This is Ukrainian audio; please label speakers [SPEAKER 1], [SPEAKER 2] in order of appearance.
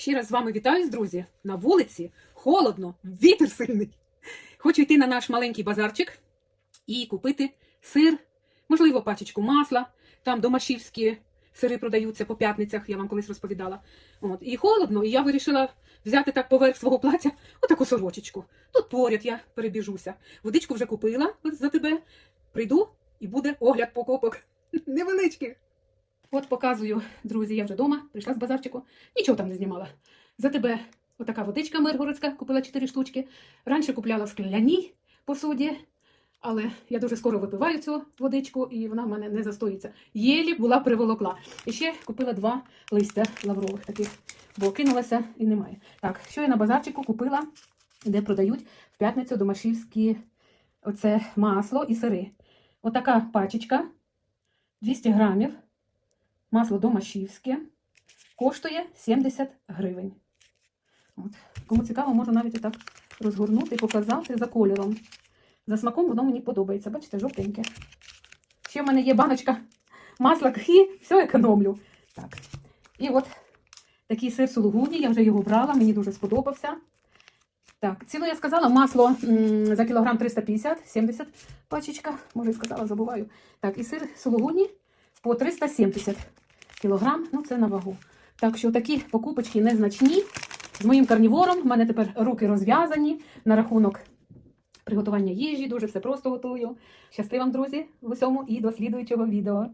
[SPEAKER 1] Ще раз з вами вітаюсь, друзі. На вулиці холодно, вітер сильний. Хочу йти на наш маленький базарчик і купити сир, можливо, пачечку масла. Там домашівські сири продаються по п'ятницях, я вам колись розповідала. От. І холодно, і я вирішила взяти так поверх свого плаття отаку сорочечку. Тут поряд я перебіжуся. Водичку вже купила за тебе. Прийду і буде огляд покупок. Невеличких. От показую, друзі, я вже вдома, прийшла з базарчику, нічого там не знімала. За тебе отака водичка миргородська, купила 4 штучки. Раніше купляла в скляній посуді, але я дуже скоро випиваю цю водичку, і вона в мене не застоїться. Єлі була приволокла. І ще купила два листя лаврових таких, бо кинулася і немає. Так, що я на базарчику купила, де продають в п'ятницю домашівські оце масло і сири. Отака пачечка 200 грамів. Масло домашівське коштує 70 гривень. От. Кому цікаво, можу навіть отак розгорнути і показати за кольором. За смаком воно мені подобається. Бачите, жовтеньке. Ще в мене є баночка масла кхі, все економлю. Так. І от такий сир сулугуні, я вже його брала, мені дуже сподобався. Так, ціну я сказала, масло за кілограм 350, 70 пачечка, може сказала, забуваю. Так, і сир сулугуні по 370 кілограм, ну це на вагу. Так що такі покупочки незначні. З моїм карнівором в мене тепер руки розв'язані на рахунок приготування їжі. Дуже все просто готую. Щасти друзі, в усьому і до слідуючого відео.